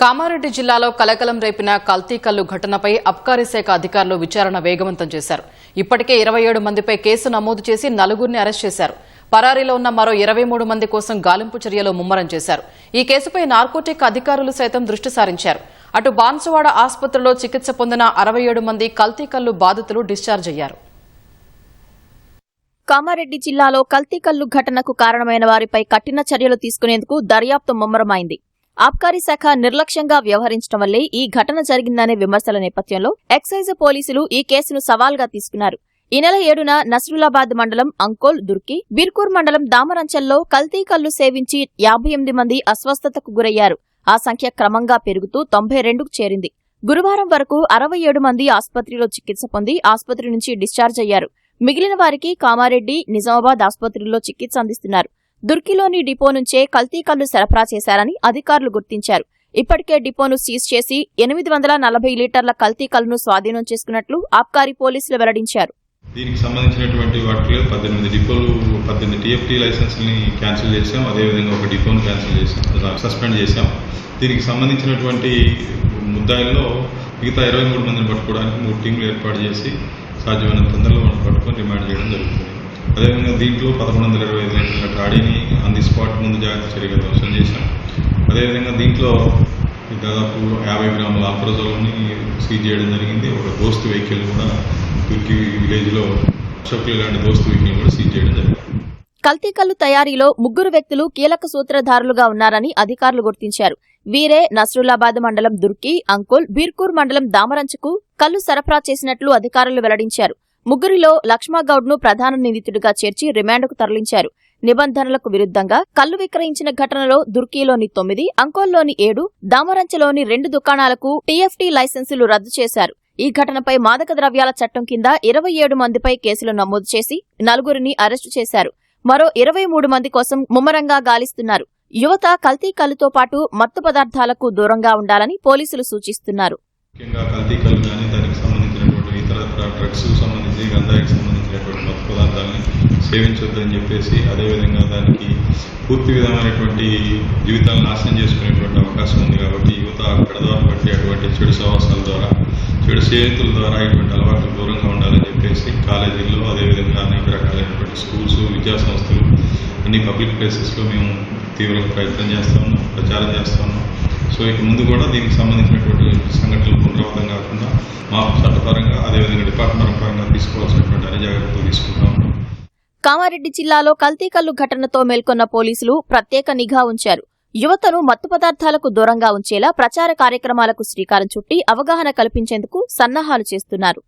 కామారెడ్డి జిల్లాలో కలకలం రేపిన కల్తీ కల్లు ఘటనపై అబ్కారీ శాఖ అధికారులు విచారణ వేగవంతం చేశారు. ఇప్పటికే ఇరవై ఏడు మందిపై కేసు నమోదు చేసి నలుగురిని అరెస్ట్ చేశారు. పరారీలో ఉన్న మరో ఇరవై మూడు మంది కోసం గాలింపు చర్యలు ముమ్మరం చేశారు. ఈ కేసుపై నార్కోటిక్ అధికారులు సైతం దృష్టి సారించారు. అటు బాన్సువాడ ఆసుపత్రిలో చికిత్స పొందిన అరవై ఏడు మంది కల్తీ కల్లు బాధితులు డిశ్చార్జ్ అయ్యారు. కామారెడ్డి జిల్లాలో కల్తీ కల్లు ఘటనకు కారణమైన వారిపై కఠిన చర్యలు తీసుకునేందుకు దర్యాప్తు ముమ్మరమైంది. ఆబ్కారీ శాఖ నిర్లక్ష్యంగా వ్యవహరించడం వల్లే ఈ ఘటన జరిగిందనే విమర్శల నేపథ్యంలో ఎక్సైజ్ పోలీసులు ఈ కేసును సవాల్గా తీసుకున్నారు. ఈ నెల ఏడున నస్రులాబాద్ మండలం అంకోల్ దుర్కి బిర్కూర్ మండలం దామరంచల్లో కల్తీ కళ్ళు సేవించి యాభై ఎనిమిది మంది అస్వస్థతకు గురయ్యారు. ఆ సంఖ్య క్రమంగా పెరుగుతూ తొంభై రెండుకు చేరింది. గురువారం వరకు అరవై ఏడు మంది ఆసుపత్రిలో చికిత్స పొంది ఆసుపత్రి నుంచి డిశ్చార్జ్ అయ్యారు. మిగిలిన వారికి కామారెడ్డి నిజామాబాద్ ఆసుపత్రుల్లో చికిత్స అందిస్తున్నారు. దుర్కిలోని డిపో నుంచే కల్తీ కళ్ళు సరఫరా చేశారని అధికారులు గుర్తించారు. ఇప్పటికే డిపోను సీజ్ చేసి ఎనిమిది వందల నలభై లీటర్ల కల్తీ కల్లును స్వాధీనం చేసుకున్నట్లు ఆబ్కారీ పోలీసులు వెల్లడించారు. దీనికి సంబంధించినటువంటి వాటిలో పద్దెనిమిది డిపోలు పద్దెనిమిది టీఎఫ్టీ లైసెన్స్ని క్యాన్సిల్ చేసాం అదేవిధంగా ఒక డిపోను క్యాన్సిల్ చేసాం సస్పెండ్ చేసాం దీనికి సంబంధించినటువంటి ముద్దాయిల్లో మిగతా ఇరవై మూడు మందిని పట్టుకోవడానికి మూడు టీంలు ఏర్పాటు చేసి సాధ్యమైన తొందరలో పట్టుకొని రిమాండ్ చేయడం జరుగుతుంది. అదేవిధంగా దీంట్లో పదకొండు వందల ఇరవై ఐదు లీటర్ల గాడీని ఆన్ ది స్పాట్ ముందు జాగ్రత్త చర్యగా ధ్వంసం చేశాం. అదేవిధంగా దీంట్లో దాదాపు యాభై గ్రాముల ఆఫ్రోజోల్ని సీజ్ చేయడం జరిగింది. ఒక దోస్తు వెహికల్ కూడా తుర్కి విలేజ్లో అశోక్లు లాంటి దోస్తు వెహికల్ కూడా సీజ్ చేయడం జరిగింది. కల్తీ కల్లు తయారీలో ముగ్గురు వ్యక్తులు కీలక సూత్రధారులుగా ఉన్నారని అధికారులు గుర్తించారు. వీరే నస్రులాబాద్ మండలం దుర్కి అంకుల్ బీర్కూర్ మండలం దామరంచకు కల్లు సరఫరా చేసినట్లు అధికారులు వెల్లడించారు. ముగ్గురిలో లక్ష్మగౌడ్ను ప్రధాన నిందితుడిగా చేర్చి రిమాండ్కు తరలించారు. నిబంధనలకు విరుద్ధంగా కల్లు విక్రయించిన ఘటనలో దుర్కీలోని తొమ్మిది అంకోల్లోని ఏడు దామరంచలోని రెండు దుకాణాలకు టీఎఫ్టీ లైసెన్సులు రద్దు చేశారు. ఈ ఘటనపై మాదక ద్రవ్యాల చట్టం కింద ఇరవై ఏడు మందిపై కేసులు నమోదు చేసి నలుగురిని అరెస్టు చేశారు. మరో ఇరవై మూడు మంది కోసం ముమ్మరంగా గాలిస్తున్నారు. యువత కల్తీ కల్లుతో పాటు మత్తు పదార్థాలకు దూరంగా ఉండాలని పోలీసులు సూచిస్తున్నారు. ముఖ్యంగా కల్తీ సంబంధించినటువంటి ఇతర సంబంధించి గంధాయికి సంబంధించినటువంటి మత్తు పదార్థాలని సేవించొద్దని చెప్పేసి అదేవిధంగా దానికి పూర్తి విధమైనటువంటి జీవితాలను నాశనం చేసుకునేటువంటి అవకాశం ఉంది కాబట్టి యువత పెడదారు బట్టి అటువంటి చెడు సవాసాల ద్వారా చెడు స్నేహితుల ద్వారా ఇటువంటి అలవాట్లు దూరంగా ఉండాలని చెప్పేసి కాలేజీల్లో అదేవిధంగా అనేక రకాలైనటువంటి స్కూల్స్ విద్యా సంస్థలు అన్ని పబ్లిక్ ప్లేసెస్లో మేము తీవ్రంగా ప్రయత్నం చేస్తా ఉన్నాం ప్రచారం చేస్తా ఉన్నాం. సో ఇక ముందు కూడా దీనికి సంబంధించినటువంటి సంఘటనలు పునరావృతం కాకుండా మా చట్టపరంగా అదేవిధంగా డిపార్ట్మెంట్ పరంగా తీసుకోవాల్సినటువంటి అన్ని జాగ్రత్తలు తీసుకుంటాం కామారెడ్డి జిల్లాలో కల్తీ కల్లు ఘటనతో మేల్కొన్న పోలీసులు ప్రత్యేక నిఘా ఉంచారు. యువతను మత్తు పదార్థాలకు దూరంగా ఉంచేలా ప్రచార కార్యక్రమాలకు శ్రీకారం చుట్టి అవగాహన కల్పించేందుకు సన్నాహాలు చేస్తున్నారు.